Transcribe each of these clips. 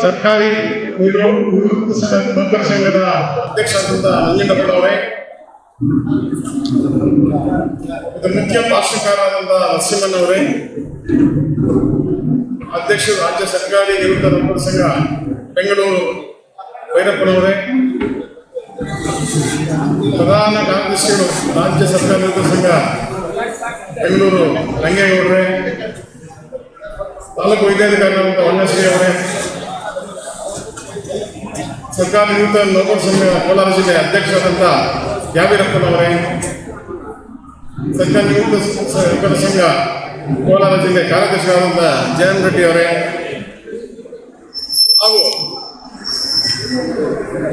ಸರ್ಕಾರಿ ನೌಕರ ಸಂಘದ ಅಧ್ಯಕ್ಷರಾದಂಥ ನಂಜನಪ್ಪನವರೇ ಇದು ಮುಖ್ಯ ಭಾಷಣಕಾರರಾದಂಥ ನರಸಿಂಹನವರೇ ಅಧ್ಯಕ್ಷರು ರಾಜ್ಯ ಸರ್ಕಾರಿ ನಿವೃತ್ತ ನೌಕರ ಸಂಘ ಬೆಂಗಳೂರು ಭೈರಪ್ಪನವರೇ ಪ್ರಧಾನ ಕಾರ್ಯದರ್ಶಿಗಳು ರಾಜ್ಯ ಸರ್ಕಾರಿ ನಿವೃತ್ತ ಸಂಘ ಬೆಂಗಳೂರು ರಂಗೇಗೌಡ್ರೆ ತಾಲೂಕು ವೈದ್ಯಾಧಿಕಾರಿಗಳಾದಂಥ ವಣ್ಣಶ್ರೀ ಅವರೇ, ಸರ್ಕಾರಿ ನಿವೃತ್ತ ನೌಕರ ಸಂಘ ಕೋಲಾರ ಜಿಲ್ಲೆ ಅಧ್ಯಕ್ಷರಾದಂಥ ಯಾವಿರಪ್ಪನವರೇ ಸರ್ಕಾರ ನಿವೃತ್ತ ನೌಕರ ಸಂಘ ಕೋಲಾರ ಜಿಲ್ಲೆ ಕಾರ್ಯದರ್ಶಿಯಾದಂಥ ಜಯನ್ ರೆಡ್ಡಿ ಅವರೇ, ಹಾಗೂ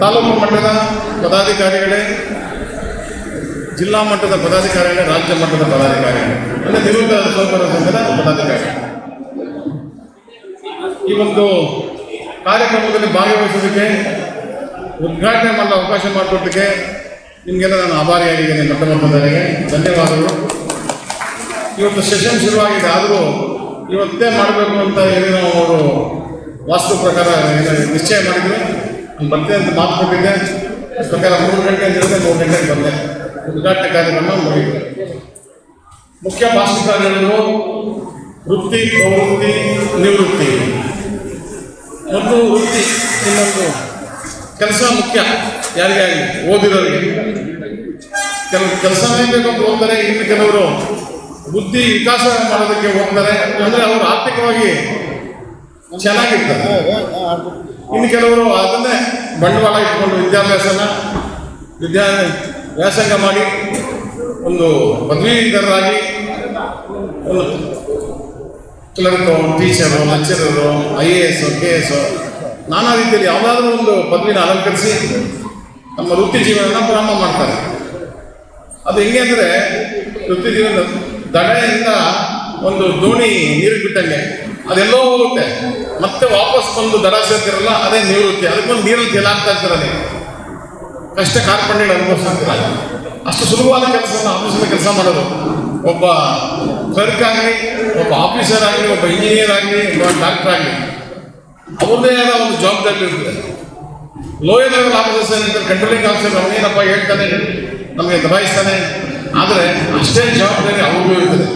ತಾಲೂಕು ಮಟ್ಟದ ಪದಾಧಿಕಾರಿಗಳೇ ಜಿಲ್ಲಾ ಮಟ್ಟದ ಪದಾಧಿಕಾರಿಗಳು ರಾಜ್ಯ ಮಟ್ಟದ ಪದಾಧಿಕಾರಿಗಳೇ ಅಂದರೆ ನಿವೃತ್ತ ಸೌಕರ್ಯ ಪದಾಧಿಕಾರಿ ಈ ಒಂದು ಕಾರ್ಯಕ್ರಮದಲ್ಲಿ ಭಾಗವಹಿಸೋದಕ್ಕೆ ಉದ್ಘಾಟನೆ ಮಾಡಲು ಅವಕಾಶ ಮಾಡಿಕೊಟ್ಟಕ್ಕೆ ನಿಮಗೆಲ್ಲ ನಾನು ಆಭಾರಿಯಾಗಿದ್ದೇನೆ ಮೊಟ್ಟ ಮೊದಲನೆಗೆ ಧನ್ಯವಾದಗಳು. ಇವತ್ತು ಸೆಷನ್ ಶುರುವಾಗಿದೆ. ಆದರೂ ಇವತ್ತೇ ಮಾಡಬೇಕು ಅಂತ ಏನೇನೋ ಅವರು ವಾಸ್ತು ಪ್ರಕಾರ ನಿಶ್ಚಯ ಮಾಡಿದ್ರು. ನಾನು ಬರ್ತೇನೆ ಅಂತ ಮಾತು ಕೊಟ್ಟಿದ್ದೆ. ಪ್ರಕಾರ ಮೂರು ಗಂಟೆ ಅಂತ ಹೇಳಿದ್ರೆ ಮೂರು ಗಂಟೆಗೆ ಬಂದೆ. ಉದ್ಘಾಟನೆ ಕಾರ್ಯಕ್ರಮ ಮುಗಿತು ಮುಖ್ಯ ಭಾಷಣಕಾರರು ವೃತ್ತಿ, ಪ್ರವೃತ್ತಿ, ನಿವೃತ್ತಿ. ಮತ್ತು ವೃತ್ತಿ ಇನ್ನೊಂದು ಕೆಲಸ ಮುಖ್ಯ. ಯಾರಿಗೆ ಆಗಲಿ? ಓದಿರೋರಿಗೆ ಕೆಲವು ಕೆಲಸನೇ ಬೇಕಂತ ಓದ್ತಾರೆ ಇನ್ನು ಕೆಲವರು ಬುದ್ಧಿ ವಿಕಾಸ ಮಾಡೋದಕ್ಕೆ ಹೋಗ್ತಾರೆ ಅಂದರೆ ಅವರು ಆರ್ಥಿಕವಾಗಿ ಚೆನ್ನಾಗಿರ್ತಾರೆ. ಇನ್ನು ಕೆಲವರು ಅದನ್ನೇ ಬಂಡವಾಳ ಇಟ್ಕೊಂಡು ವಿದ್ಯಾಭ್ಯಾಸನ, ವಿದ್ಯಾ ವ್ಯಾಸಂಗ ಮಾಡಿ ಒಂದು ಪದವೀಧರರಾಗಿ ಒಂದು clerk teacher lecturer I A S K S ನಾನಾ ರೀತಿಯಲ್ಲಿ ಯಾವುದಾದ್ರೂ ಒಂದು ಪದವಿನ ಅಲಂಕರಿಸಿ ನಮ್ಮ ವೃತ್ತಿ ಜೀವನನ ಪ್ರಾರಂಭ ಮಾಡ್ತಾರೆ. ಅದು ಹೆಂಗೆ ಅಂದರೆ ವೃತ್ತಿ ಜೀವನ ದಡೆಯಿಂದ ಒಂದು ದೋಣಿ ನೀರು ಬಿಟ್ಟಂಗೆ ಅದೆಲ್ಲೋ ಹೋಗುತ್ತೆ. ಮತ್ತೆ ವಾಪಸ್ ಬಂದು ದಡ ಸೇರ್ತಿರಲ್ಲ ಅದೇ ನಿವೃತ್ತಿ ಅದಕ್ಕೊಂದು ನೀರಲ್ಲಿ ತೇಲಾಗ್ತಾ ಇರ್ತಾರೆ ಕಷ್ಟ ಕಾರ್ಪಣ್ಯಗಳು ಅನುಭವಿಸ್ತಾ ಅಷ್ಟು ಸುಲಭವಾದ ಕೆಲಸವನ್ನು ಆಫೀಸಲ್ಲಿ ಕೆಲಸ ಮಾಡೋದು ಒಬ್ಬ ಕ್ಲರ್ಕ್ ಆಗಲಿ, ಒಬ್ಬ ಆಫೀಸರ್ ಆಗಲಿ, ಒಬ್ಬ ಇಂಜಿನಿಯರ್ ಆಗಲಿ, ಒಬ್ಬ ಡಾಕ್ಟರ್ ಆಗಲಿ, ಅವ್ರದ್ದೇ ಆದ ಒಂದು ಜವಾಬ್ದಾರಿ ಇರ್ತದೆ ಲೋಯರ್ ಲೆವೆಲ್ ಆಫೀಸರ್ಸ್ ಏನಿರ್ತಾರೆ ಕಂಟ್ರೋಲಿಂಗ್ ಆಫೀಸರ್ ಅವನೇನಪ್ಪ ಹೇಳ್ತಾನೆ? ನಮಗೆ ದಬಾಯಿಸ್ತಾನೆ. ಆದರೆ ಅಷ್ಟೇ ಜವಾಬ್ದಾರಿ ಅವ್ರಿಗೂ ಇರ್ತದೆ.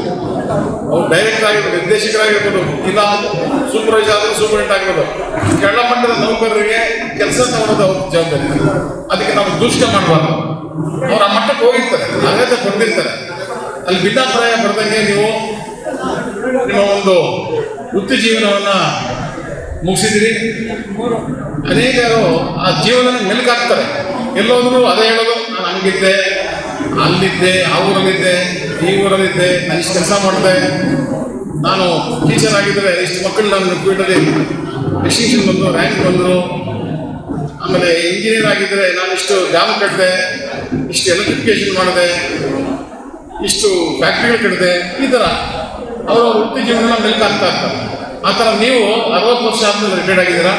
ಅವ್ರು ಡೈರೆಕ್ಟರ್ ಆಗಿರ್ಬೋದು ನಿರ್ದೇಶಕರಾಗಿರ್ಬೋದು, ಇಲ್ಲ ಸೂಪರ್ವೈಸ್ ಆದರೂ ಸೂಪರಿಂಟ್ ಆಗಿರ್ಬೋದು. ಕೆಳ ಮಟ್ಟದ ನೌಕರರಿಗೆ ಕೆಲಸ ತಗೊಳ್ಳೋದು ಅವ್ರ ಜವಾಬ್ದಾರಿ. ಅದಕ್ಕೆ ನಾವು ದುಷ್ಟ ಮಾಡಬಾರ್ದು. ಅವ್ರು ಆ ಮಟ್ಟಕ್ಕೆ ಹೋಗಿರ್ತಾರೆ ಅಗತ್ಯ ಬಂದಿರ್ತಾರೆ ಅಲ್ಲಿ ಭಿನ್ನಾಭಿಪ್ರಾಯ ಬರ್ದಂಗೆ ನೀವು ನಿಮ್ಮ ಒಂದು ವೃತ್ತಿ ಜೀವನವನ್ನು ಮುಗಿಸಿದಿರಿ. ಅನೇಕರು ಆ ಜೀವನ ಮೆಲುಕಾಕ್ತಾರೆ ಎಲ್ಲೋದ್ರು ಅದೇ ಹೇಳೋದು, ನಾನು ಹಂಗಿದ್ದೆ ಅಲ್ಲಿದ್ದೆ ಆ ಊರಲ್ಲಿದ್ದೆ ಈ ಊರಲ್ಲಿದ್ದೆ ನಾನು ಇಷ್ಟು ಕೆಲಸ ಮಾಡಿದೆ. ನಾನು ಟೀಚರ್ ಆಗಿದ್ದರೆ ಇಷ್ಟು ಮಕ್ಕಳು ನಾನು ಫೀಲ್ಡಲ್ಲಿ ಡಿಸ್ಟಿಂಕ್ಷನ್ ಬಂದು ರ್ಯಾಂಕ್ ಬಂದರು ಆಮೇಲೆ ಇಂಜಿನಿಯರ್ ಆಗಿದ್ದರೆ ನಾನು ಇಷ್ಟು ಡ್ಯಾಮ್ ಕಟ್ಟಿದೆ ಇಷ್ಟು ಎಲೆಕ್ಟ್ರಿಫಿಕೇಶನ್ ಮಾಡಿದೆ ಇಷ್ಟು ಫ್ಯಾಕ್ಟ್ರಿಗಳು ಕಟ್ಟಿದೆ ಈ ಥರ. ಅವರ ವೃತ್ತಿ ಜೀವನ ಮೆಲ್ಕಾಗ್ತಾ ಇರ್ತಾರೆ ಆ ಥರ ನೀವು ಅರವತ್ತು ವರ್ಷ ಆದಮೇಲೆ ರಿಟೈರ್ಡ್ ಆಗಿದ್ದೀರಾ?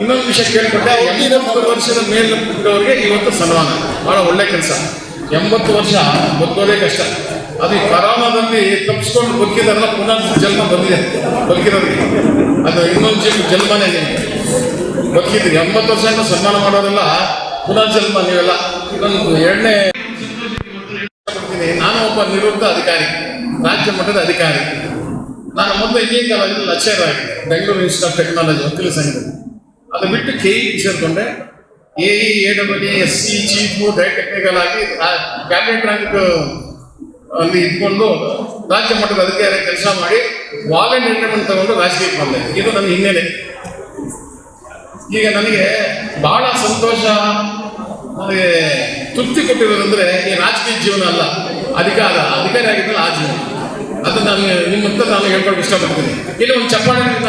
ಇನ್ನೊಂದು ವಿಷಯ ಕೇಳ್ಕೊಂಡೆ ಎಂಬತ್ತು ವರ್ಷದ ಮೇಲೆ ಹುಟ್ಟಿದವರಿಗೆ ಇವತ್ತು ಸನ್ಮಾನ ಭಾಳ ಒಳ್ಳೆ ಕೆಲಸ. ಎಂಬತ್ತು ವರ್ಷ ಬದುಕೋದೇ ಕಷ್ಟ. ಅದು ಕರೋನಾದಲ್ಲಿ ತಪ್ಪಿಸ್ಕೊಂಡು ಬದುಕಿದಾರಲ್ಲ ಪುನಃ ಜನ್ಮ ಬಂದಿದೆ, ಬದುಕಿರೋರಿಗೆ. ಅದು ಇನ್ನೊಂದು ಜನ್ಮನೇ ಬದುಕಿದ್ರಿ ಎಂಬತ್ತು ವರ್ಷ ಸನ್ಮಾನ ಮಾಡೋರೆಲ್ಲ ಪುನಃ ಜನ್ಮ, ನೀವೆಲ್ಲ. ಇನ್ನೊಂದು ಎರಡನೇ. ನಾನು ಒಬ್ಬ ನಿವೃತ್ತ ಅಧಿಕಾರಿ, ರಾಜ್ಯ ಮಟ್ಟದ ಅಧಿಕಾರಿ. ನಾನು ಮೊದಲು ಇಂಜಿನಿಯರಿಂಗ್ ಕಾಲೇಜಲ್ಲಿ ಲೆಕ್ಚರ್ ಆಗಿದೆ ಬೆಂಗಳೂರು ಇನ್ಸ್ಟಿಟ್ಯೂಟ್ ಆಫ್ ಟೆಕ್ನಾಲಜಿ ವಕೀಲ ಸಂಘದಲ್ಲಿ. ಅದು ಬಿಟ್ಟು ಕೆ ಇ ಸೇರಿಕೊಂಡೆ. A A W S C chief direct technical ಆಗಿ ಕ್ಯಾಬಿನೆಟ್ ರ್ಯಾಂಕ್ ಅಲ್ಲಿ ಇದ್ಕೊಂಡು ರಾಜ್ಯ ಮಟ್ಟದ ಅಧಿಕಾರಿ ಕೆಲಸ ಮಾಡಿ ವಾಲೆಂಟ್ ರಿಟೈರ್ಮೆಂಟ್ ತಗೊಂಡು ರಾಜಕೀಯಕ್ಕೆ ಬಂದೆ ಇದು ನನ್ನ ಹಿನ್ನೆಲೆ. ಈಗ ನನಗೆ ಬಹಳ ಸಂತೋಷ, ನನಗೆ ತೃಪ್ತಿ ಕೊಟ್ಟಿರೋದಂದ್ರೆ ಈ ರಾಜಕೀಯ ಜೀವನ ಅಲ್ಲ, ಅಧಿಕಾರ, ಅಧಿಕಾರಿ ಆಗಿದ್ದಲ್ಲ ಆ ಜೀವನ. ಅದು ನಾನು ನಿಮ್ಮ ಹತ್ರ ನಾನು ಹೇಳ್ಕೊಳಕ್ಕೆ ಇಷ್ಟಪಡ್ತೀನಿ. ಇಲ್ಲಿ ಒಂದು ಚಪ್ಪಾಳೆ ಇಲ್ಲ.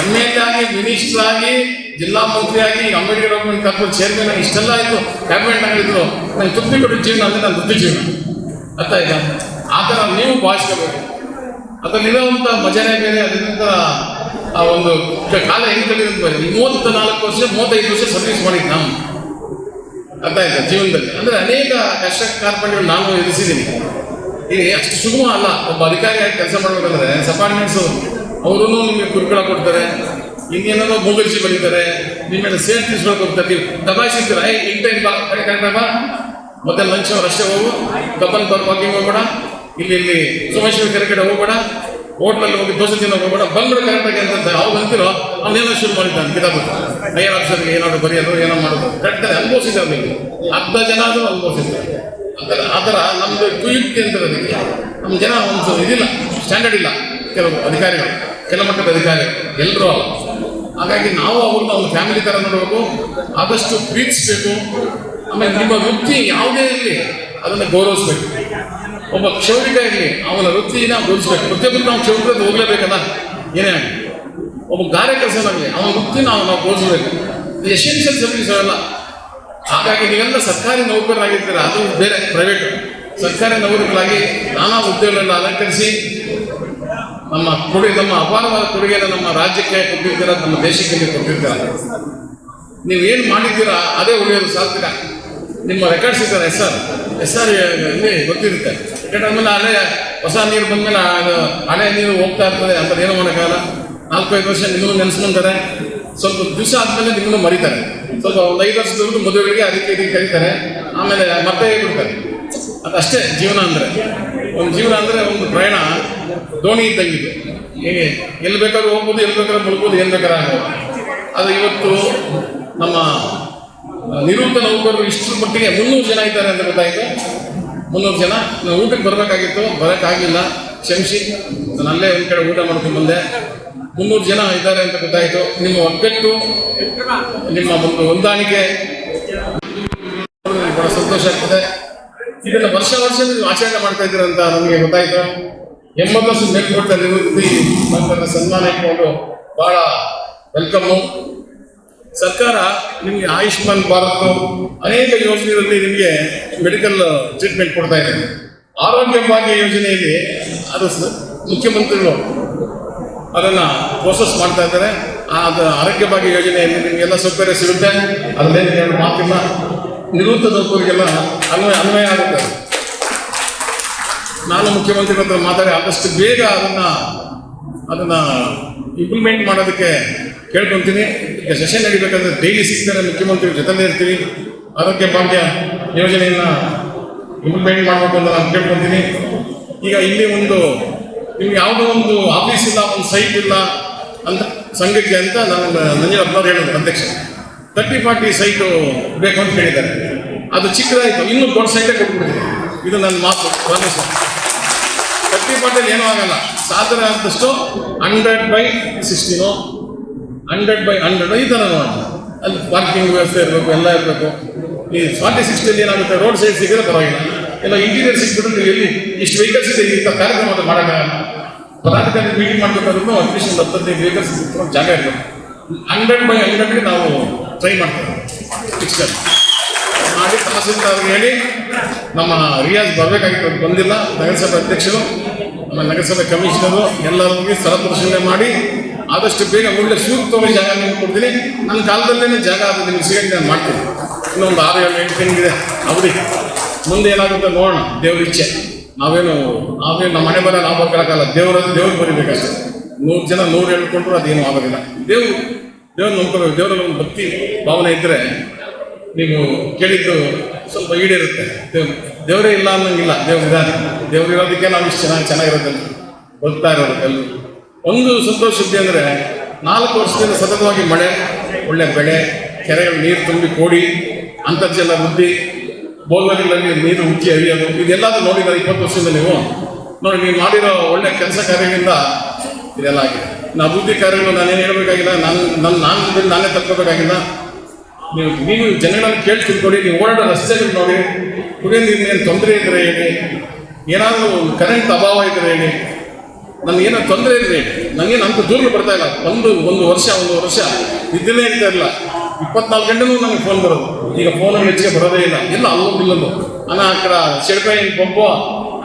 ಎಂ ಎಲ್ ಆಗಿ, ಮಿನಿಸ್ಟರ್ ಆಗಿ ಜಿಲ್ಲಾ ಮಂತ್ರಿ ಆಗಿ ಅಂಬೇಡ್ಕರ್ ಗೌರ್ಮೆಂಟ್ ಕಾರ್ಪೊರೇಟ್ ಚೇರ್ಮನ್ ಆಗಿ ಇಷ್ಟೆಲ್ಲ ಆಯಿತು. ಕ್ಯಾಬಿನೆಟ್ ಆಗಿದ್ರು ನಂಗೆ ತೃಪ್ತಿ ಕೊಡೋ ಜೀವನ ಅಂದರೆ ನನ್ನ ವೃತ್ತಿ ಜೀವನ. ಅರ್ಥ ಆಯ್ತಾ? ಆ ಥರ ನೀವು ಭಾವಿಸ್ಕೋಬೇಕು ಅದರಲ್ಲಿರುವಂಥ ಮಜಾನೇ ಬೇರೆ ಅದರಿಂದ ಆ ಒಂದು ಕಾಲ ಹೆಂಗೆ ಕಳೆಯೋದು ಬರೀ ಮೂವತ್ತ ನಾಲ್ಕು ವರ್ಷ, ಮೂವತ್ತೈದು ವರ್ಷ ಸರ್ವಿಸ್ ಮಾಡಿದ್ದು ನಾವು. ಅರ್ಥ ಆಯ್ತಾ? ಜೀವನದಲ್ಲಿ. ಅಂದರೆ ಅನೇಕ ಕಷ್ಟ ಕಾರ್ಪಣ್ಯಗಳು ನಾನು ಎದುರಿಸಿದ್ದೀನಿ. ಇಲ್ಲಿ ಅಷ್ಟು ಸುಗಮ ಅಲ್ಲ. ಒಬ್ಬ ಅಧಿಕಾರಿಯಾಗಿ ಕೆಲಸ ಮಾಡ್ಬೇಕಂದ್ರೆ ಸಪಾರ್ಟ್ಮೆಂಟ್ಸ್ ಅವರು ನಿಮಗೆ ಕುರುಕುಳ ಕೊಡ್ತಾರೆ. ಇನ್ನೇನೋ ಮೊಗರ್ಜಿ ಬರೀತಾರೆ ನಿಮ್ಮ ಮೇಲೆ ಸೇರ್ ತೀರ್ಸ್ಕೊಳಕ್ ಹೋಗ್ತಾರೆ ದಬಾಯಿಸಿರ್ತೀರ ಏ, ಇನ್ ಟೈಮ್ ಬಾ ಮತ್ತೆ ಲಂಚ್ ಅಷ್ಟೇ ಹೋಗು. ಕಬ್ಬನ್ ಬರ್ ವಾಕಿಂಗ್ ಹೋಗ್ಬೇಡ. ಇಲ್ಲಿ ಇಲ್ಲಿ ಸೋಮೇಶ್ವರ ಕೆರೆ ಕಡೆ ಹೋಗ್ಬೇಡ. ಹೋಟ್ಲಲ್ಲಿ ಹೋಗಿ ದೋಸೆ ತಿನ್ನೋಕೆ ಹೋಗ್ಬೇಡ. ಬಂದ್ಬಿಡ ಕರೆಕ್ಟಾಗಿ ಅಂತ ಅವ್ರು ಅಂತಿರೋ, ಅವ್ನೇನೋ ಶುರು ಮಾಡಿದ್ದಾನೆ ಕಿತಾಬ್ ಐಆರ್ ಆಫೀಸರ್ಗೆ ಏನಾದ್ರು ಬರೆಯೋದು, ಏನೋ ಮಾಡೋದು. ಕರೆಕ್ಟಾಗಿ ಅನುಭವಿಸಿದ್ದಾರೆ ನಿಮಗೆ ಅರ್ಧ ಜನ ಆದರೂ ಅನುಭವಿಸಿದ್ದಾರೆ. ಅದರ ಅದರ ನಮ್ದು ಕುಯುಕ್ತಿ ಅಂತ ಅದಕ್ಕೆ. ನಮ್ಮ ಜನ ಒಂದು ಇದಿಲ್ಲ ಸ್ಟ್ಯಾಂಡರ್ಡ್ ಇಲ್ಲ. ಕೆಲವು ಅಧಿಕಾರಿಗಳು, ಕೆಲ ಮಟ್ಟದ ಅಧಿಕಾರಿಗಳು ಎಲ್ಲರೂ ಹಾಗಾಗಿ ನಾವು ಅವ್ರನ್ನ ಒಂದು ಫ್ಯಾಮಿಲಿ ಥರ ನೋಡಬೇಕು, ಆದಷ್ಟು ಪ್ರೀತಿಸಬೇಕು. ಆಮೇಲೆ ನಿಮ್ಮ ವೃತ್ತಿ ಯಾವುದೇ ಇರಲಿ, ಅದನ್ನು ಗೌರವಿಸ್ಬೇಕು. ಒಬ್ಬ ಕ್ಷೌರಿಕ ಇರಲಿ, ಅವನ ವೃತ್ತಿನ ಗೌರವಿಸ್ಬೇಕು. ಪ್ರತಿಯೊಬ್ಬರು ನಾವು ಕ್ಷೌರಿಕ ಹೋಗ್ಲೇಬೇಕಲ್ಲ? ಏನೇ ಆಗಲಿ. ಒಬ್ಬ ಗಾರೆ ಕೆಲಸನಾಗಲಿ ಅವನ ವೃತ್ತಿ ನಾವು ನಾವು ಗೌರವಿಸ್ಬೇಕು. ಎಸೆನ್ಷಿಯಲ್ ಸರ್ವಿಸ್ ಅಲ್ಲ. ಹಾಗಾಗಿ ನೀವೆಲ್ಲ ಸರ್ಕಾರಿ ನೌಕರರಾಗಿರ್ತೀರ, ಅದು ಬೇರೆ ಪ್ರೈವೇಟ್ ಸರ್ಕಾರಿ ನೌಕರರಾಗಿ ನಾನಾ ಹುದ್ದೆಗಳನ್ನು ಅಲಂಕರಿಸಿ ನಮ್ಮ ಕೊಡುಗೆ ನಮ್ಮ ಅಪಾರವಾದ ಕೊಡುಗೆಯನ್ನು ನಮ್ಮ ರಾಜ್ಯಕ್ಕೆ ಕೊಟ್ಟಿರ್ತೀರ, ನಮ್ಮ ದೇಶಕ್ಕೆ ಕೊಟ್ಟಿರ್ತೀರ? ನೀವು ಏನು ಮಾಡಿದ್ದೀರಾ, ಅದೇ ಉಳಿಯೋದು ಸಾಧ್ಯ ನಿಮ್ಮ ರೆಕಾರ್ಡ್ಸ್ ಇದ್ದಾರೆ ಎಸ್ ಆರ್. ಎಸ್ ಆರ್ ಇಲ್ಲಿ ಗೊತ್ತಿರುತ್ತೆ. ರೆಕಾರ್ಡ್ ಆದಮೇಲೆ ಹಳೆ ಹೊಸ ನೀರು ಬಂದಮೇಲೆ ಅದು ಹಳೆ ನೀರು ಹೋಗ್ತಾ ಇರ್ತದೆ ಅಂತ ಏನೋ ಮಾಡೋಕ್ಕಾಗಲ್ಲ ನಾಲ್ಕೈದು ವರ್ಷ ನಿಮ್ಮನ್ನು ನೆನೆಸ್ಕೊಂತಾರೆ ಸ್ವಲ್ಪ ದಿವಸ ಆದಮೇಲೆ ನಿಮ್ಮನ್ನು ಮರಿತಾರೆ. ಸ್ವಲ್ಪ ಒಂದು ಐದು ವರ್ಷದವರೆಗೂ ಮದುವೆಗಳಿಗೆ ಅದಕ್ಕೆ ಇದಕ್ಕೆ ಕರೀತಾರೆ. ಆಮೇಲೆ ಮತ್ತೆ ಬಿಡ್ತಾರೆ ಅದಷ್ಟೇ ಜೀವನ ಅಂದರೆ. ಒಂದು ಜೀವನ ಅಂದರೆ ಒಂದು ಪ್ರಯಾಣ ದೋಣಿ ಇದ್ದಂಗಿದೆ. ಹೇಗೆ, ಎಲ್ಲಿ ಬೇಕಾದ್ರೂ ಹೋಗ್ಬೋದು, ಎಲ್ಲಿ ಬೇಕಾದ್ರೂ ಮುಳ್ಬೋದು ಏನು ಬೇಕಾದ್ರೂ ಆಗ್ಬೋದು. ಅದು ಇವತ್ತು ನಮ್ಮ ನಿವೃತ್ತ ನೌಕರರು ಇಷ್ಟರ ಮಟ್ಟಿಗೆ ಮುನ್ನೂರು ಜನ ಇದ್ದಾರೆ ಅಂತ ಗೊತ್ತಾಯಿತು. ಮುನ್ನೂರು ಜನ, ನಾವು ಊಟಕ್ಕೆ ಬರಬೇಕಾಗಿತ್ತು, ಬರೋಕ್ಕಾಗಿಲ್ಲ. ಕ್ಷಮಿಸಿ, ನಾನು ಅಲ್ಲೇ ಒಂದು ಕಡೆ ಊಟ ಮಾಡ್ಕೊಂಡು ಬಂದೆ. ಮುನ್ನೂರು ಜನ ಇದ್ದಾರೆ ಅಂತ ಗೊತ್ತಾಯಿತು. ನಿಮ್ಮ ಒಗ್ಗಟ್ಟು, ನಿಮ್ಮ ಒಂದು ಹೊಂದಾಣಿಕೆ, ಬಹಳ ಸಂತೋಷ ಆಗ್ತದೆ. ಇದನ್ನು ವರ್ಷ ವರ್ಷ ನೀವು ಆಚರಣೆ ಮಾಡ್ತಾ ಇದ್ದೀರ ಅಂತ ನಮಗೆ ಗೊತ್ತಾಯಿತು? ಎಂಬತ್ತು ವರ್ಷ ನಿವೃತ್ತಿ ಮಕ್ಕಳನ್ನ ಸನ್ಮಾನ ಇಟ್ಕೊಂಡು ಬಹಳ ವೆಲ್ಕಮ್ಮು ಸರ್ಕಾರ ನಿಮಗೆ ಆಯುಷ್ಮಾನ್ ಭಾರತ್ ಅನೇಕ ಯೋಜನೆಗಳಲ್ಲಿ ನಿಮಗೆ ಮೆಡಿಕಲ್ ಟ್ರೀಟ್ಮೆಂಟ್ ಕೊಡ್ತಾ ಇದೆ. ಆರೋಗ್ಯ ಭಾಗ್ಯ ಯೋಜನೆಯಲ್ಲಿ ಅದು ಮುಖ್ಯಮಂತ್ರಿಗಳು ಅದನ್ನು ಪ್ರೋಸೆಸ್ ಮಾಡ್ತಾ ಇದ್ದಾರೆ. ಅದು ಆರೋಗ್ಯ ಭಾಗ್ಯ ಯೋಜನೆಯಲ್ಲಿ ನಿಮಗೆಲ್ಲ ಸೌಕರ್ಯ ಸಿಗುತ್ತೆ. ಎರಡು ಮಾತಿಲ್ಲ. ನಿವೃತ್ತ ನೌಕರಿಗೆಲ್ಲ ಅನ್ವಯ ಅನ್ವಯ ಆಗುತ್ತೆ. ನಾನು ಮುಖ್ಯಮಂತ್ರಿಗಳ ಹತ್ರ ಮಾತಾಡಿ ಆದಷ್ಟು ಬೇಗ ಅದನ್ನು ಅದನ್ನು ಇಂಪ್ಲಿಮೆಂಟ್ ಮಾಡೋದಕ್ಕೆ ಕೇಳ್ಕೊತೀನಿ. ಈಗ ಸೆಷನ್ ನಡಿಬೇಕಂದ್ರೆ ಡೈಲಿ ಸಿಗ್ತಾರೆ ಮುಖ್ಯಮಂತ್ರಿ ಜೊತೆಲೇ ಇರ್ತೀವಿ ಆರೋಗ್ಯ ಭಾಗ್ಯ ಯೋಜನೆಯನ್ನು ಇಂಪ್ಲಿಮೆಂಟ್ ಮಾಡಬೇಕು ಅಂತ ನಾನು ಕೇಳ್ಕೊತೀನಿ. ಈಗ ಇಲ್ಲಿ ಒಂದು, ನಿಮ್ಗೆ ಯಾವುದೋ ಒಂದು ಆಫೀಸ್ ಇಲ್ಲ, ಒಂದು ಸೈಟ್ ಇಲ್ಲ ಅಂತ, ಸಂಘಕ್ಕೆ ಅಂತ ನಾನು ನಂಜನಪ್ಪನವ್ರು ಹೇಳಿದ್ರು ಅಧ್ಯಕ್ಷ. ತರ್ಟಿ ಫಾರ್ಟಿ ಸೈಟು ಬೇಕು ಅಂತ ಹೇಳಿದ್ದಾರೆ. ಅದು ಚಿಕ್ಕದಾಯಿತು, ಇನ್ನೂ ದೊಡ್ಡ ಸೈಟೇ ಕೊಟ್ಬಿಡ್ತೀನಿ ಇದು ನನ್ನ ಮಾತು ಪ್ರಾಮಿಸ್ ಕಟ್ಟಿ ಪಾಟೀಲ್ ಏನೂ ಆಗಲ್ಲ. ಸಾಧನೆ ಆದಷ್ಟು hundred by sixteen, hundred by hundred ಈ ಥರ ನೋಡೋಣ ಅಲ್ಲಿ ಪಾರ್ಕಿಂಗ್ ವ್ಯವಸ್ಥೆ ಇರಬೇಕು, ಎಲ್ಲ ಇರಬೇಕು. ಈ ಫಾರ್ಟಿ ಸಿಕ್ಸ್ಟಿಯಲ್ಲಿ ಏನಾಗುತ್ತೆ ರೋಡ್ ಸೈಡ್ ಸಿಗಿದ್ರೆ ಪರವಾಗಿಲ್ಲ. ಎಲ್ಲ ಇಂಟೀರಿಯರ್ ಸಿಕ್ಬಿಟ್ಟು ನೀವು ಎಲ್ಲಿ, ಇಷ್ಟು ವೆಹಿಕಲ್ಸ್ ಇದೆ ಇಂಥ ಕಾರ್ಯಕ್ರಮ ಮಾಡೋಕ್ಕಾಗಲ್ಲ ಪದಾಧಿಕಾರಿ ಮೀಟಿಂಗ್ ಮಾಡಬೇಕಾದ್ರೂ ಅಟ್ಲೀಸ್ಟ್ ಒಂದು ಹತ್ತೈದು ವೆಹಿಕಲ್ಸ್ ಜಾಗ ಇರಬೇಕು. ಹಂಡ್ರೆಡ್ ಬೈ ಹಂಡ್ರೆಡ್ಗೆ ನಾವು ಟ್ರೈ ಮಾಡ್ತೇವೆ. ಫಿಕ್ಸ್ಡ್ ಮಾಡಿ ತಹಸೀಲ್ದಾರ್ಗೆ ಹೇಳಿ ನಮ್ಮ ರಿಯಾಜ್ ಬರಬೇಕಾಗಿತ್ತು ಬಂದಿಲ್ಲ. ನಗರಸಭೆ ಅಧ್ಯಕ್ಷರು, ನಮ್ಮ ನಗರಸಭೆ ಕಮಿಷನರು ಎಲ್ಲರಿಗೂ ಸ್ಥಳ ಪರಿಶೀಲನೆ ಮಾಡಿ ಆದಷ್ಟು ಬೇಗ ಒಳ್ಳೆ ಸೂಕ್ತವಾಗಿ ಜಾಗ ನಿಮ್ಗೆ ಕೊಡ್ತೀನಿ. ನನ್ನ ಕಾಲದಲ್ಲೇ ಜಾಗ ಅದು, ನಿಮ್ಗೆ ಸಿಗಂಗೆ ನಾನು ಮಾಡ್ತೀನಿ. ಇನ್ನೊಂದು ಆರು ಏಳು ಎಂಟು ತಿಂಗಳಿದೆ. ಅವಧಿ. ಮುಂದೆ ಏನಾಗುತ್ತೆ ನೋಡೋಣ, ದೇವ್ರ ಇಚ್ಛೆ. ನಾವೇನು ನಾವೇನು ನಮ್ಮ ಮನೆ ಬರೋ ನಾವು ಬರ್ಕೊಳಕ್ಕಲ್ಲ ದೇವರ ದೇವ್ರಿಗೆ ಬರೀಬೇಕಷ್ಟೇ. ನೂರು ಜನ ನೂರು ಹೇಳ್ಕೊಂಡ್ರು ಅದೇನು ಆಗೋದಿಲ್ಲ. ದೇವ್ರು ದೇವ್ರು ನೋಡ್ಕೋಬೇಕು ದೇವರಲ್ಲಿ ಒಂದು ಭಕ್ತಿ, ಭಾವನೆ ಇದ್ದರೆ ನೀವು ಕೇಳಿದ್ದು ಸ್ವಲ್ಪ ಈಡೇರುತ್ತೆ. ದೇವ್, ದೇವರೇ ಇಲ್ಲ ಅನ್ನೋಂಗಿಲ್ಲ. ದೇವ್ರ ವಿಧಾನ. ದೇವ್ರ ಇರೋದಕ್ಕೆ ನಾವು ಇಷ್ಟು ಚೆನ್ನಾಗಿ ಚೆನ್ನಾಗಿರೋದಲ್ಲಿ ಬದುಕ್ತಾ ಇರೋದು ಎಲ್ಲರೂ ಒಂದು ಸಂತೋಷ ಸುದ್ದಿ ಅಂದರೆ ನಾಲ್ಕು ವರ್ಷದಿಂದ ಸತತವಾಗಿ ಮಳೆ, ಒಳ್ಳೆ ಬೆಳೆ, ಕೆರೆಗಳು, ನೀರು ತುಂಬಿ ಕೋಡಿ, ಅಂತರ್ಜಲ ವೃದ್ಧಿ ಬೋರ್ವೆಲ್ಗಳಲ್ಲಿ ನೀರು ಉಕ್ಕಿ ಹರಿಯೋದು ಇದೆಲ್ಲದೂ ನೋಡಿದ್ದಾರೆ ಇಪ್ಪತ್ತು ವರ್ಷದಿಂದ ನೀವು ನೋಡಿ, ನೀವು ಮಾಡಿರೋ ಒಳ್ಳೆ ಕೆಲಸ ಕಾರ್ಯಗಳಿಂದ ಇದೆಲ್ಲ ಆಗಿದೆ. ನಾ ಅಭಿವೃದ್ಧಿ ಕಾರ್ಯಗಳು ನಾನೇನು ಹೇಳಬೇಕಾಗಿಲ್ಲ, ನಾನು ನನ್ನ ನಾನು, ನಾನೇ ತಪ್ಕೋಬೇಕಾಗಿಲ್ಲ. ನೀವು ನೀವು ಜನಗಳನ್ನು ಕೇಳಿ ತಿಳ್ಕೊಳ್ಳಿ, ನೀವು ಓಡಾಡೋ ರಸ್ತೆಗಳು ನೋಡಿ. ಕುಡಿಯೋ ನೀರಿನ ತೊಂದರೆ ಇದ್ರೆ ಹೇಳಿ. ಏನಾದರೂ ಕರೆಂಟ್ ಅಭಾವ ಇದ್ರೆ ಹೇಳಿ. ನನಗೇನೋ ತೊಂದರೆ ಇದ್ರೆ ಹೇಳಿ. ನನಗೇನು ಅಂತ ದೂರ ಬರ್ತಾ ಇಲ್ಲ. ಒಂದು ಒಂದು ವರ್ಷ ಒಂದು ವರ್ಷ. ಇದ್ದಲೇ ಇರ್ತಾ ಇಲ್ಲ ಇಪ್ಪತ್ನಾಲ್ಕು ಗಂಟೆನೂ ನನಗೆ ಫೋನ್ ಬರೋದು. ಈಗ ಫೋನಲ್ಲಿ ಹೆಚ್ಚಿಗೆ ಬರೋದೇ ಇಲ್ಲ. ಇಲ್ಲ ಅಲ್ಲೊಂದು ಇಲ್ಲೊಂದು. ಅನ್ನ ಆ ಕಡೆ ಸಿಡ್ಕಾಯಿ ಪಂಪು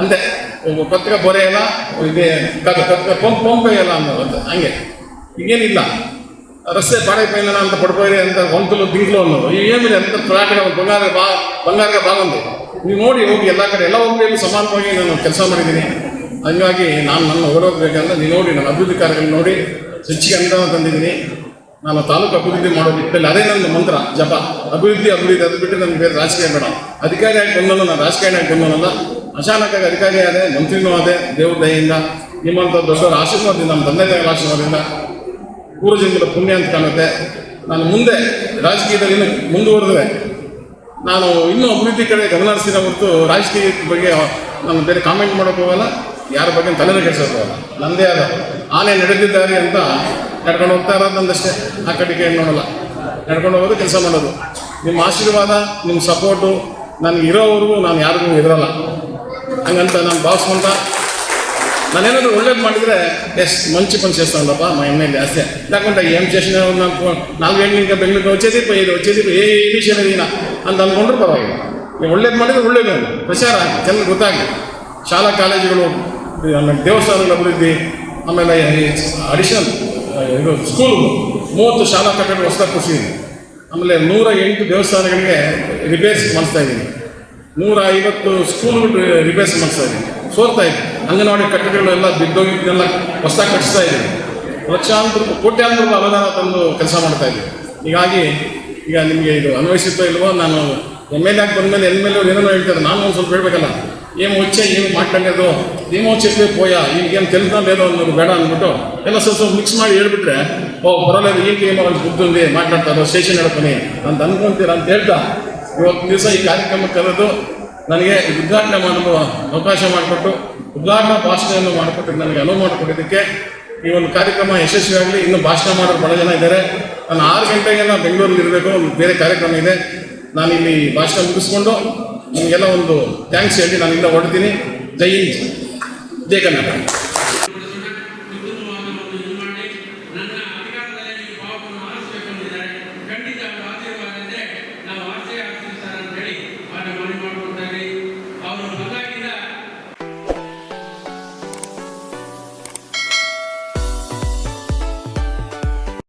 ಅಂದೆ. ಪತ್ರಿಕೆ ಬೊರೆ ಇಲ್ಲ ಇದೆ ಕತ್ಕ ಪಂಪ್ ಪಂಪೇ ಇಲ್ಲ ಅನ್ನೋದು ಹಂಗೆ. ಈಗೇನಿಲ್ಲ. ರಸ್ತೆ ಪಾಡೆ పైన ಅಂತ పడిపోయి ಅಂತ వంతులు దీంట్లో ఉన్నారు ಏನು ಅಂತ ಫ್ಲಾಟ್ ಬಂಗಾರ ಬಾ ಬಂಗಾರಕ್ಕೆ ಬಾಗುಂದಿ ನೀವು ನೋಡಿ, ಹೋಗಿ ಎಲ್ಲ ಕಡೆ, ಎಲ್ಲ ಒಂದೇ ಸಮಾನವಾಗಿ ನಾನು ಕೆಲಸ ಮಾಡಿದ್ದೀನಿ. ಹಂಗಾಗಿ ನಾನು ನನ್ನ ಹೊರಬೇಕಂದ್ರೆ ನೀವು ನೋಡಿ, ನನ್ನ ಅಭಿವೃದ್ಧಿ ಕಾರ್ಯಗಳನ್ನ ನೋಡಿ, ಹೆಚ್ಚಿಗೆ ಅನುದಾನ ತಂದಿದ್ದೀನಿ. ನಾನು ತಾಲೂಕು ಅಭಿವೃದ್ಧಿ ಮಾಡೋ ನಿಟ್ಟಲ್ಲಿ ಅದೇ ನನ್ನ ಮಂತ್ರ, ಜಪ. ಅಭಿವೃದ್ಧಿ ಅಭಿವೃದ್ಧಿ ಅದು ಬಿಟ್ಟು ನನಗೆ ಬೇರೆ ರಾಜಕೀಯ ಬೇಡ. ಅಧಿಕಾರಿಯಾಗಿ ಬಂದನು ನಾನು ರಾಜಕಾರಣಿಯಾಗಿ ಬಂದನಲ್ಲ ಅಚಾನಕ್ಕಾಗಿ ಅಧಿಕಾರಿ ಆದೆ, ಮಂತ್ರಿನೂ ಆದೆ, ದೇವ್ರ ದಯೆಯಿಂದ, ನಿಮ್ಮಂಥ ದೊಡ್ಡವರ ಆಶೀರ್ವಾದದಿಂದ, ನಮ್ಮ ತಂದೆ ತಾಯಿಗಳ ಆಶೀರ್ವಾದದಿಂದ ಪೂರ್ವಜನ್ಮದ ಪುಣ್ಯ ಅಂತ ಕಾಣುತ್ತೆ. ನಾನು ಮುಂದೆ ರಾಜಕೀಯದಲ್ಲಿ ಇನ್ನು ಮುಂದುವರೆದ್ರೆ ನಾನು ಇನ್ನೂ ಅಭಿವೃದ್ಧಿ ಕಡೆ ಗಮನ ಹರಿಸಿದ ಹೊರತು ರಾಜಕೀಯದ ಬಗ್ಗೆ ನಾನು ಬೇರೆ ಕಾಮೆಂಟ್ ಮಾಡೋಕೆ ಹೋಗಲ್ಲ, ಯಾರ ಬಗ್ಗೆ ತಲೆನೇ ಕೆಡಿಸೋಕೆ ಹೋಗಲ್ಲ. ನಂದೇ ಆದ ಆನೆ ನಡೆದಿದ್ದಾರೆ ಅಂತ ನಡ್ಕೊಂಡು ಹೋಗ್ತಾ ಇರೋದು ನಂದಷ್ಟೇ. ಆ ಕಡೆಗೆ ನೋಡಲ್ಲ. ನಡ್ಕೊಂಡು ಹೋಗೋದು ಕೆಲಸ ಮಾಡೋದು. ನಿಮ್ಮ ಆಶೀರ್ವಾದ, ನಿಮ್ಮ ಸಪೋರ್ಟು ನನಗೆ ಇರೋವರೆಗೂ ನಾನು ಯಾರಿಗೂ ಇರಲ್ಲ ಹಂಗಂತ ನಾನು ಭಾವಿಸ್ಕೊಂತ నానేదో ఒళ్ళేది ಮಾಡಿದ್ರೆ ఎస్ మంచి పని చేస్తానప్ప మా ఎమ్మెల్యే అస్తే లేకుంటే ఏం చేసినా నాకు నాలుగేళ్ళు ఇంకా బెంగళూరుకి వచ్చేది పోయేది వచ్చేది ఏ ఏ విషయం ఈయన ಅಂತ ಅಂದ್ಕೊಂಡ್ರೆ ಪರವಾಗಿಲ್ಲ ನೀವು ಒಳ್ಳೇದು ಮಾಡಿದ್ರೆ ಒಳ್ಳೇದು ಪ್ರಚಾರ ಆಗಿ ಜನರಿಗೆ ಗೊತ್ತಾಗಲಿ ಶಾಲಾ ಕಾಲೇಜುಗಳು ಈ ಆಮೇಲೆ ದೇವಸ್ಥಾನಗಳ ಅಭಿವೃದ್ಧಿ ಆಮೇಲೆ ಅಡಿಷನಲ್ ಇದು ಸ್ಕೂಲ್ ಮೂವತ್ತು ಶಾಲಾ ಕಟ್ಟಡ ಹೊಸದಾಗಿ ಕೊಡ್ಸಿದ್ದೀನಿ ಆಮೇಲೆ ನೂರ ಎಂಟು ದೇವಸ್ಥಾನಗಳಿಗೆ ರಿಪೇರ್ಸ್ ಮಾಡಿಸ್ತಾ ಇದ್ದೀನಿ ನೂರ ಐವತ್ತು ಸ್ಕೂಲ್ಗಳು ರಿಪೇರ್ಸ್ ಮಾಡಿಸ್ತಾ ಇದ್ದೀನಿ ಸೋರ್ತಾ ಇದೆ ಅಂಗನವಾಡಿ ಕಟ್ಟಡಗಳೆಲ್ಲ ಬಿದ್ದೋಗಿದ್ದೆಲ್ಲ ಹೊಸ ಕಟ್ಟಿಸ್ತಾ ಇದೆ ಲಕ್ಷಾಂತರ ಕೋಟ್ಯಾಂತರ ಅನುದಾನ ತಂದು ಕೆಲಸ ಮಾಡ್ತಾ ಇದೆ ಹೀಗಾಗಿ ಈಗ ನಿಮಗೆ ಇದು ಅನ್ವಯಿಸುತ್ತೋ ಇಲ್ವೋ ನಾನು ಎಂ ಎಲ್ ಎ ಆಗಿ ಬಂದಮೇಲೆ ಎಂ ಎಲ್ ಎ ಹೇಳ್ತಾರೆ, ನಾನು ಒಂದು ಸ್ವಲ್ಪ ಹೇಳಬೇಕಲ್ಲ. ಏನು ಹೊಚ್ಚೆ ಏನು ಮಾಡ್ಕೊಂಡದು ನೀವು ಚಿಪ್ಪೆ ಪೋಯ ಈಗೇನು ಕೆಲಸ ಏನೋ ಅನ್ನೋದು ಬೇಡ ಅಂದ್ಬಿಟ್ಟು ಎಲ್ಲ ಸ್ವಲ್ಪ ಸ್ವಲ್ಪ ಮಿಕ್ಸ್ ಮಾಡಿ ಹೇಳ್ಬಿಟ್ರೆ, ಓ, ಪರವಾಗಿಲ್ಲ ಏನು ಟೀಮ್ ಒಂದು ಬುದ್ಧಿ ಮಾತಾಡ್ತಾರೋ ಸ್ಟೇಷನ್ ಹೇಳ್ತಾನೆ ಅಂತ ಅನ್ಕೊಂತೀರ ಅಂತ ಹೇಳ್ತಾ, ಇವತ್ತು ದಿವಸ ಈ ಕಾರ್ಯಕ್ರಮಕ್ಕೆ ಕರೆದು ನನಗೆ ಉದ್ಘಾಟನೆ ಮಾಡಲು ಅವಕಾಶ ಮಾಡಿಕೊಟ್ಟು, ಉದ್ಘಾಟನಾ ಭಾಷಣವನ್ನು ಮಾಡಿಕೊಟ್ಟು ನನಗೆ ಅನುವು ಮಾಡಿಕೊಟ್ಟಿದ್ದಕ್ಕೆ ಈ ಒಂದು ಕಾರ್ಯಕ್ರಮ ಯಶಸ್ವಿಯಾಗಲಿ. ಇನ್ನು ಭಾಷಣ ಮಾಡೋರು ಬಹಳ ಜನ ಇದ್ದಾರೆ. ನಾನು ಆರು ಗಂಟೆಗೆ ನಾನು ಬೆಂಗಳೂರಲ್ಲಿ ಇರಬೇಕು. ಒಂದು ಬೇರೆ ಕಾರ್ಯಕ್ರಮ ಇದೆ. ನಾನು ಇಲ್ಲಿ ಭಾಷಣ ಮುಗಿಸ್ಕೊಂಡು ನಿಮಗೆಲ್ಲ ಒಂದು ಥ್ಯಾಂಕ್ಸ್ ಹೇಳಿ ನಾನು ಇಲ್ಲ ಹೊಡ್ತೀನಿ ಜೈ ಹಿಂದ್. ಜೈ ಕರ್ನಾಟಕ